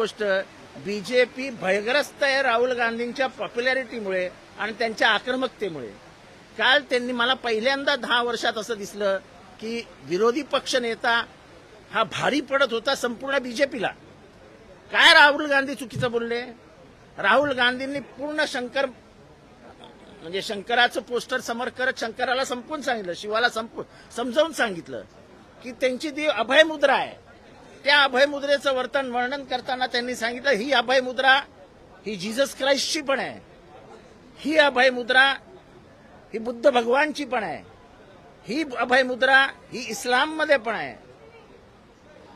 गोष्ट बीजेपी भयग्रस्त आहे राहुल गांधींच्या पॉप्युलॅरिटीमुळे आणि त्यांच्या आक्रमकतेमुळे. काल त्यांनी मला पहिल्यांदा दहा वर्षात असं दिसलं की विरोधी पक्ष नेता हा भारी पडत होता संपूर्ण बीजेपीला काय राहुल गांधी चुकीचं बोलले? राहुल गांधींनी पूर्ण शंकर म्हणजे शंकराचं पोस्टर समोर करत शंकराला संपवून सांगितलं शिवाला संपवून समजावून सांगितलं की त्यांची ती अभय मुद्रा आहे. त्या अभय मुद्रेचं वर्तन वर्णन करताना त्यांनी सांगितलं ही अभय मुद्रा ही जीजस क्राइस्टची पण आहे. ही अभय मुद्रा ही बुद्ध भगवानची पण आहे. ही अभय मुद्रा ही इस्लाममध्ये पण आहे.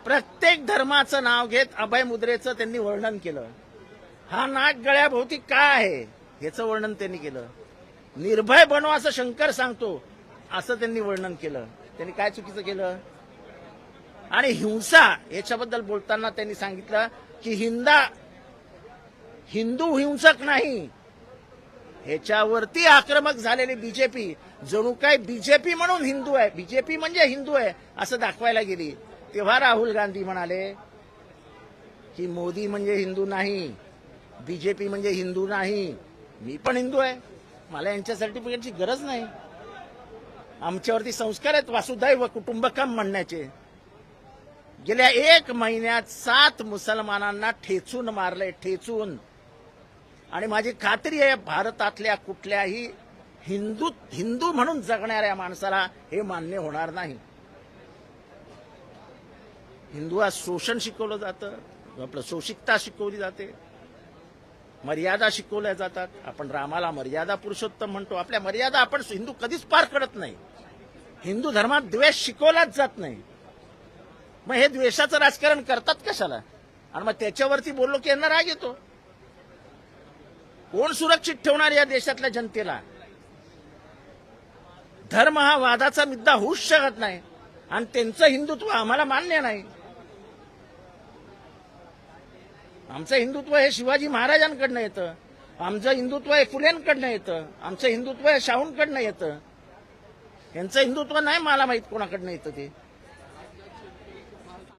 प्रत्येक धर्माचं नाव घेत अभय मुद्रेचं त्यांनी वर्णन केलं. हा नाग गळ्याभोवती काय आहे याचं वर्णन त्यांनी केलं. निर्भय बनवा असं शंकर सांगतो असं त्यांनी वर्णन केलं. त्यांनी काय चुकीचं केलं? आणि हिंसा याच्याबद्दल बोलताना त्यांनी सांगितलं की हिंदा हिंदू हिंसक नाही. ह्याच्यावरती आक्रमक झालेली बीजेपी जणू काय बीजेपी म्हणून हिंदू आहे. बीजेपी म्हणजे हिंदू आहे असं दाखवायला गेली. तेव्हा राहुल गांधी म्हणाले की मोदी म्हणजे हिंदू नाही बीजेपी म्हणजे हिंदू नाही. मी पण हिंदू आहे. मला यांच्या सर्टिफिकेटची गरज नाही. आमच्यावरती संस्कार आहेत वासुदैव कुटुंबकम म्हणण्याचे. गेल्या एक महिन्यात सात मुसलमानांना ठेचून मारले ठेचून. आणि माझी खात्री आहे भारतातल्या कुठल्याही हिंदू हिंदू म्हणून जगणाऱ्या माणसाला हे मान्य होणार नाही. हिंदूला शोषण शिकवलं जातं आपलं शोषिकता शिकवली जाते. मर्यादा शिकवल्या जातात. आपण रामाला मर्यादा पुरुषोत्तम म्हणतो. आपल्या मर्यादा आपण हिंदू कधीच पार करत नाही. हिंदू धर्मात द्वेष शिकवलाच जात नाही. मग हे द्वेषाचं राजकारण करतात कशाला? आणि मग त्याच्यावरती बोललो की यांना राग येतो. कोण सुरक्षित ठेवणार या देशातल्या जनतेला? धर्म हा वादाचा मुद्दा होऊच शकत नाही. आणि त्यांचं हिंदुत्व आम्हाला मान्य नाही. आमचं हिंदुत्व हे शिवाजी महाराजांकडनं येतं. आमचं हिंदुत्व हे फुलेंकडनं येतं. आमचं हिंदुत्व हे शाहूंकडनं येतं. यांचं हिंदुत्व नाही मला माहीत कोणाकडनं येतं ते.